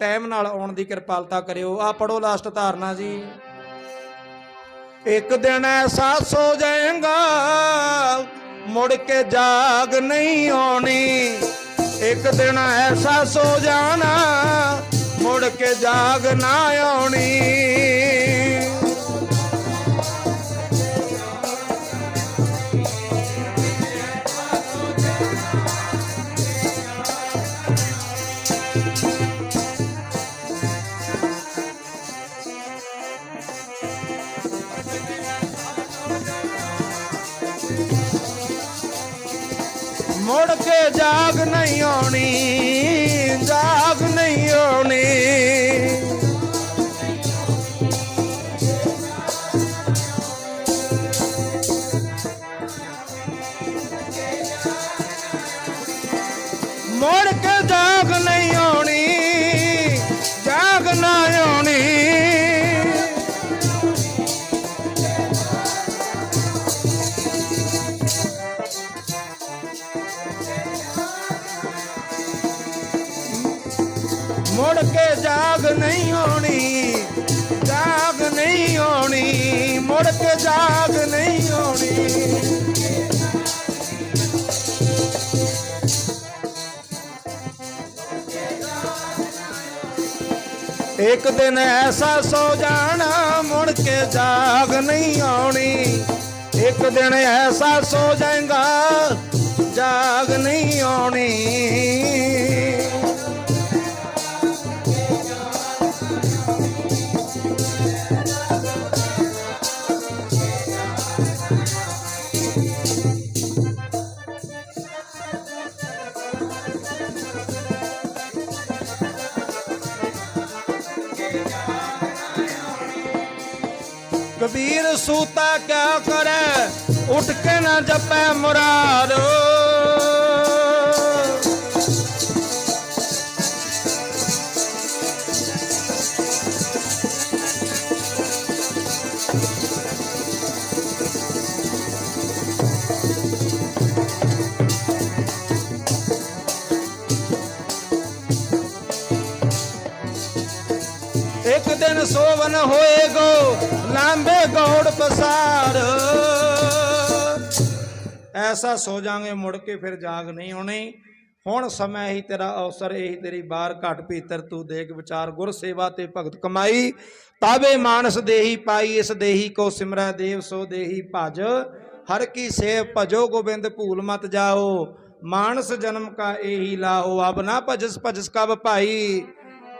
Time ਨਾਲ ਆਉਣ ਦੀ ਕਿਰਪਾਲਤਾ ਕਰਿਓ। ਆ ਪੜੋ ਲਾਸਟ ਧਾਰਨਾ ਜੀ। ਇੱਕ ਦਿਨ ਐਸਾ ਸੋ ਜਾਏਗਾ, ਮੁੜ ਕੇ ਜਾਗ ਨਹੀਂ ਆਉਣੀ। ਇੱਕ ਦਿਨ ਐਸਾ ਸੋ ਜਾਣਾ, ਮੁੜ ਕੇ ਜਾਗ ਨਾ ਆਉਣੀ। ਮੁੜ ਕੇ ਜਾਗ ਨਹੀਂ ਆਉਣੀ ਜਾਗ ਨਹੀਂ ਆਉਣੀ। ਮੁੜ ਕੇ ਜਾਗ ਮੁੜ ਕੇ ਜਾਗ ਨਹੀਂ ਆਉਣੀ ਜਾਗ ਨਹੀਂ ਆਉਣੀ ਮੁੜ ਕੇ ਜਾਗ ਨਹੀਂ ਆਉਣੀ ਇੱਕ ਦਿਨ ਐਸਾ ਸੋ ਜਾਣਾ ਮੁੜ ਕੇ ਜਾਗ ਨਹੀਂ ਆਉਣੀ ਇੱਕ ਦਿਨ ਐਸਾ ਸੋ ਜਾਏਗਾ, ਜਾਗ ਨਹੀਂ ਆਉਣੀ ਕਬੀਰ ਸੂਤਾ ਕਿਆ ਕਰੇ? ਉੱਠ ਕੇ ਨਾ ਜਪੈ ਮੁਰਾਦ। ਦਿਨ ਸੋਵਨ ਹੋਏਗੋ, ਲਾਂਬੇ ਗੌੜ ਪਸਾਰ। ਐਸਾ ਸੋ ਜਾਾਂਗੇ, ਮੁੜ ਕੇ ਫਿਰ ਜਾਗ ਨਹੀਂ ਆਉਣੀ ਹੁਣ ਸਮਾਂ ਹੀ ਤੇਰਾ ਅਵਸਰ, ਇਹੀ ਤੇਰੀ ਬਾਰ ਘਟ ਪੀਤਰ ਤੂੰ ਦੇਖ ਵਿਚਾਰ, ਗੁਰ ਸੇਵਾ ਤੇ ਭਗਤ ਕਮਾਈ। ਤਾਵੇ ਮਾਨਸ ਦੇਹੀ ਪਾਈ, ਇਸ ਦੇਹੀ ਕੋ ਸਿਮਰੈ ਦੇਵ, ਸੋ ਦੇਹੀ ਭਜ। ਹਰ ਕੀ ਸੇਵ ਭਜੋ, ਗੋਬਿੰਦ ਭੂਲ ਮਤ ਜਾਓ। ਮਾਨਸ ਜਨਮ ਕਾ ਇਹੀ ਲਾਹੋ ਅਬ ਨਾ ਭਜਸ ਭਜਸ ਕਬ ਭਾਈ।